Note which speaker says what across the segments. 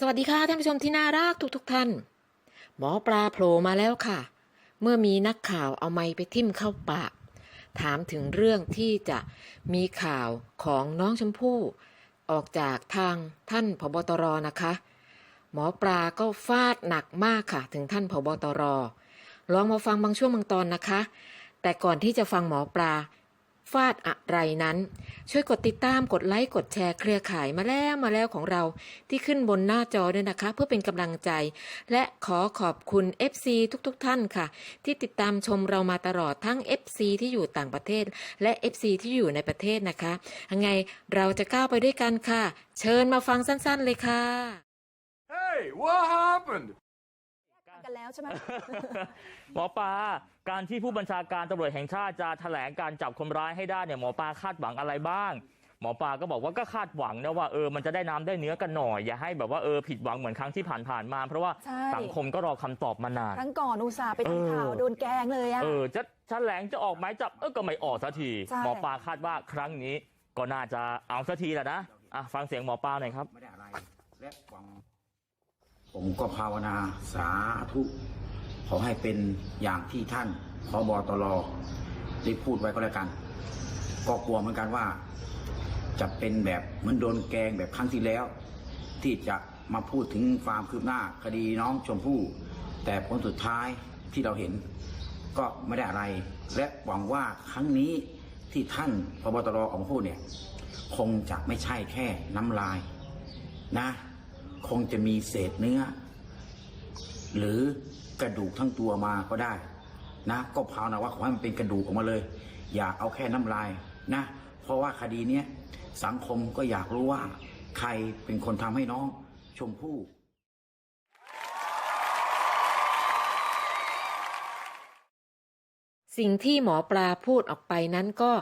Speaker 1: สวัสดีค่ะท่านผู้ชมที่น่ารักทุกทุกๆท่าน หมอปลาโผล่มาแล้วค่ะ เมื่อมีนักข่าวเอาไม้ไปทิ่มเข้าปาก ถามถึงเรื่องที่จะมีข่าวของน้องชมพู่ ออกจากทางท่านผบตรนะคะ หมอปลาก็ฟาดหนักมากค่ะ ถึงท่านผบตรลองมาฟังบางช่วงบางตอนนะคะ แต่ก่อนที่จะฟังหมอปลา ฟาดอะไรนั้น ช่วยกดติดตามกดไลค์กดแชร์เครือข่ายมาแล้วมาแล้วของเราที่ขึ้นบนหน้าจอด้วยนะคะ เพื่อเป็นกำลังใจ และขอขอบคุณ FC ทุกๆทท่านค่ะ ที่ติดตามชมเรามาตลอดทั้ง FC ที่อยู่ต่างประเทศ และ FC ที่อยู่ในประเทศนะคะยังไงเราจะก้าวไปด้วยกันค่ะ เชิญมาฟังสั้นๆเลยค่ะ
Speaker 2: Hey, what happened?
Speaker 3: กันแล้วใช่ไหม
Speaker 4: หมอปลาการที่ผู้บัญชาการตำรวจแห่งชาติจะแถลงการจับคนร้ายให้ได้เนี่ยหมอปลาคาดหวังอะไรบ้าง หมอปลาก็บอกว่าก็คาดหวังนะว่าเออมันจะได้น้ำได้เนื้อกันหน่อยอย่าให้แบบว่าเออผิดหวังเหมือนครั้งที่ผ่านๆมาเพราะว่า
Speaker 3: ใช่
Speaker 4: สังคมก็รอคำตอบมานาน
Speaker 3: ครั้งก่อนอุตส่าห์ไปทำข่าว
Speaker 4: เออ
Speaker 3: โดนแกล้งเลยอะ
Speaker 4: เออจะแถลงจะออกหมายจับเออก็ไม่ออกสักที
Speaker 3: ใช่
Speaker 4: หมอปลาคาดว่าครั้งนี้ก็น่าจะเอาสักทีแหละนะอะฟังเสียงหมอปลาหน่อยครับ
Speaker 5: ไม่ได้อะไรและหวัง ผมก็ภาวนาสาธุขอให้เป็นอย่างที่ท่านพบตรได้พูดไว้ก็แล้วกัน ก็กลัวเหมือนกันว่า จะเป็นแบบเหมือนโดนแกงแบบครั้งที่แล้ว ที่จะมาพูดถึงความคืบหน้าคดีน้องชมพู่ แต่ผลสุดท้ายที่เราเห็น ก็ไม่ได้อะไร และหวังว่าครั้งนี้ที่ท่านพบตรออกมาพูดเนี่ย คงจะไม่ใช่แค่น้ำลายนะ คงจะมีเศษเนื้อ หรือกระดูกทั้งตัวมาก็ได้ นะ ก็ภาวนาว่าขอให้มันเป็นกระดูกออกมาเลย อย่าเอาแค่น้ำลายนะ เพราะว่าคดีเนี้ยสังคมก็อยากรู้ว่า ใครเป็นคนทำให้น้องชมพู่
Speaker 1: สิ่งที่หมอปลาพูดออกไปนั้นก็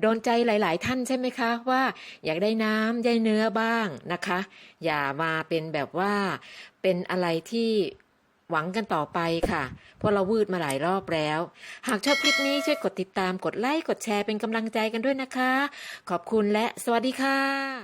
Speaker 1: โดนใจหลาย ๆ ท่านใช่ไหมคะ ว่าอยากได้น้ำได้เนื้อบ้างนะคะ อย่ามาเป็นแบบว่าเป็นอะไรที่หวังกันต่อไปค่ะ เพราะเราวืดมาหลายรอบแล้ว หากชอบคลิปนี้ช่วยกดติดตามกดไลค์กดแชร์เป็นกำลังใจกันด้วยนะคะ ขอบคุณและสวัสดีค่ะ